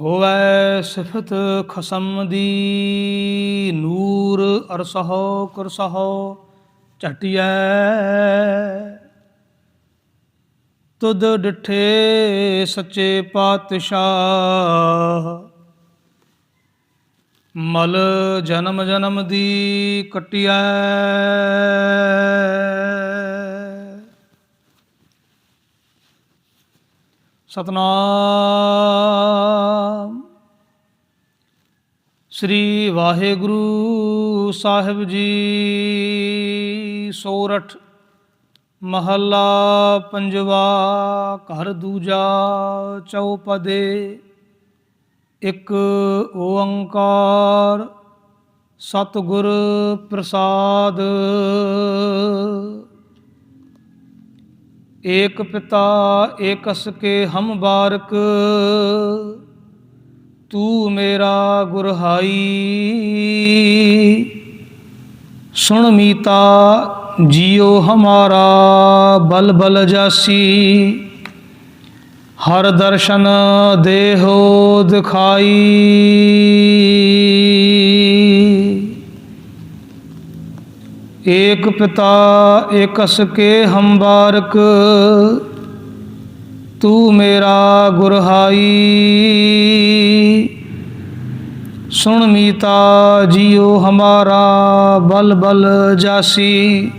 ਹੋਵੈ ਸਿਫਤ ਖਸਮ ਦੀ, ਨੂਰ ਅਰਸਹੋ ਕੁਰਸਹੁ, ਝਟਿਐ। ਤੁਧ ਡਿਠੇ ਸੱਚੇ ਪਾਤਸ਼ਾਹ, ਮਲ ਜਨਮ ਜਨਮ ਦੀ ਕਟਿਐ। ਸਤਨਾਮ। ਸ੍ਰੀ ਵਾਹਿਗੁਰੂ ਸਾਹਿਬ ਜੀ। ਸੋਰਠ ਮਹੱਲਾ ਪੰਜਵਾ, ਘਰ ਦੂਜਾ ਚੌਪਦੇ। ਇੱਕ ਓੰਕਾਰ ਸਤਿਗੁਰ ਪ੍ਰਸਾਦ। ਏਕ ਪਿਤਾ ਏਕਸ ਕੇ ਹਮ ਬਾਰਕ। ਤੂੰ ਮੇਰਾ ਗੁਰਹਾਈ। ਸੁਣ ਮੀਤਾ ਜਿਉ ਹਮਾਰਾ ਬਲ ਬਲ ਜਾਸੀ। ਹਰ ਦਰਸ਼ਨ ਦੇਹੋ ਦਿਖਾਈ। ਏਕ ਪਿਤਾ, ਏਕਸ ਕੇ ਹਮ ਬਾਰਕ ਤੂੰ ਮੇਰਾ ਗੁਰਹਾਈ। ਸੁਣ ਮੀਤਾ ਜਿਉ ਹਮਾਰਾ ਬਲ ਬਲ ਜਾਸੀ।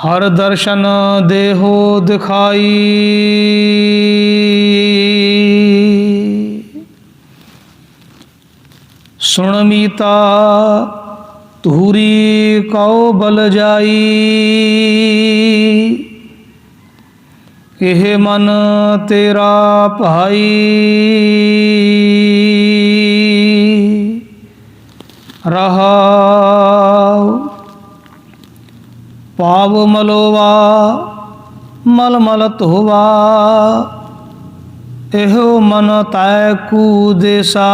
ਹਰ ਦਰਸ਼ਨ ਦੇਹੋ ਦਿਖਾਈ। ਸੁਣ ਮੀਤਾ, ਧੂਰੀ ਕਉ ਬਲ ਜਾਈ। ਇਹ ਮਨ ਤੇਰਾ ਭਾਈ। ਰਹਾ ਪਾਵ ਮਲੋਵਾ ਮਲ ਮਲ ਧੋਵਾ। ਇਹੋ ਮਨ ਤੈ ਕੂ ਦੇਸਾ।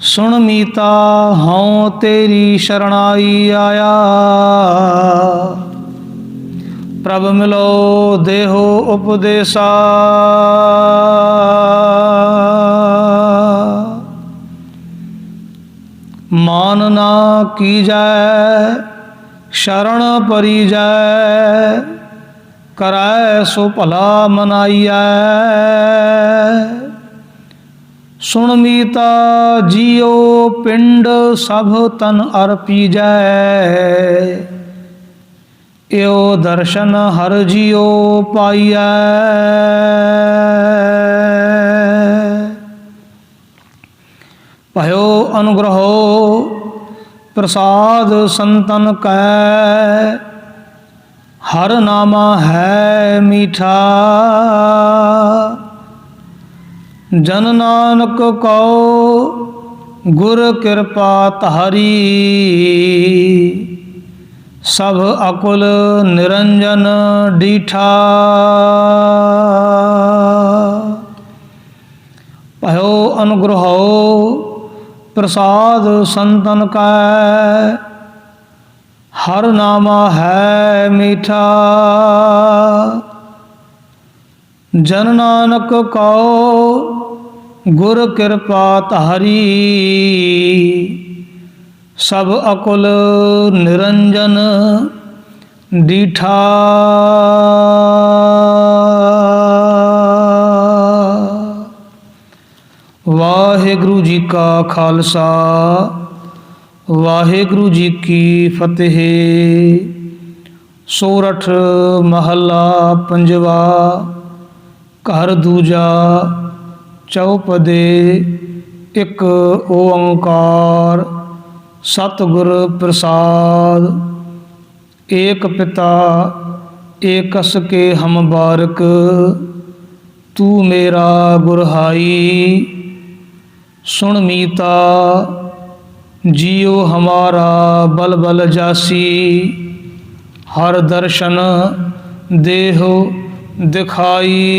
ਸੁਣ ਮੀਤਾ, ਹਉ ਤੇਰੀ ਸ਼ਰਣਾਈ ਆਇਆ। ਪ੍ਰਭ ਮਿਲੋ, ਦੇਹੋ ਉਪਦੇਸਾ। ਮਾਨ ਨਾ ਕੀਜੈ, ਸ਼ਰਣ ਪਰੀ ਜੈ ਕਰੈ ਸੋ ਭਲਾ ਮਨਾਈਐ। ਸੁਣ ਮੀਤਾ ਜੀਉ ਪਿੰਡ ਸਭ ਤਨ ਅਰਪੀਜੈ ਏਉ ਦਰਸ਼ਨ ਹਰ ਜੀਉ ਪਾਈਐ। ਭਇਓ ਅਨੁਗ੍ਰਹੋ ਪ੍ਰਸਾਦ ਸੰਤਨ ਕੈ। ਹਰ ਨਾਮਾ ਹੈ ਮੀਠਾ। ਜਨ ਨਾਨਕ ਕਉ ਗੁਰ ਕਿਰਪਾ ਧਾਰੀ। ਸਭ ਅਕੁਲ ਨਿਰੰਜਨ ਡੀਠਾ। ਭਇਓ ਅਨੁਗ੍ਰਹੋ ਪ੍ਰਸਾਦ ਸੰਤਨ ਕੈ, ਹਰ ਨਾਮਾ ਹੈ ਮੀਠਾ। ਜਨ ਨਾਨਕ ਕਉ, ਗੁਰ ਕਿਰਪਾ ਧਾਰੀ। ਸਭ ਅਕੁਲ ਨਿਰੰਜਨ ਡੀਠਾ। ਵਾਹਿਗੁਰੂ ਜੀ ਕਾ ਖਾਲਸਾ, ਵਾਹਿਗੁਰੂ ਜੀ ਕੀ ਫਤਿਹ। ਸੋਰਠ ਮਹੱਲਾ ਪੰਜਵਾ, ਘਰ ਦੂਜਾ, ਚੌਪਦੇ, ਇੱਕ ਓੰਕਾਰ। ਸਤਿਗੁਰ ਪ੍ਰਸਾਦ, ਏਕ ਪਿਤਾ, ਏਕਸ ਕੇ ਹਮ ਬਾਰਕ, ਤੂੰ ਮੇਰਾ ਗੁਰਹਾਈ। ਸੁਣ ਮੀਤਾ, ਜਿਉ ਹਮਾਰਾ ਬਲ ਬਲ ਜਾਸੀ। ਹਰ ਦਰਸ਼ਨ ਦੇਹ ਦਿਖਾਈ।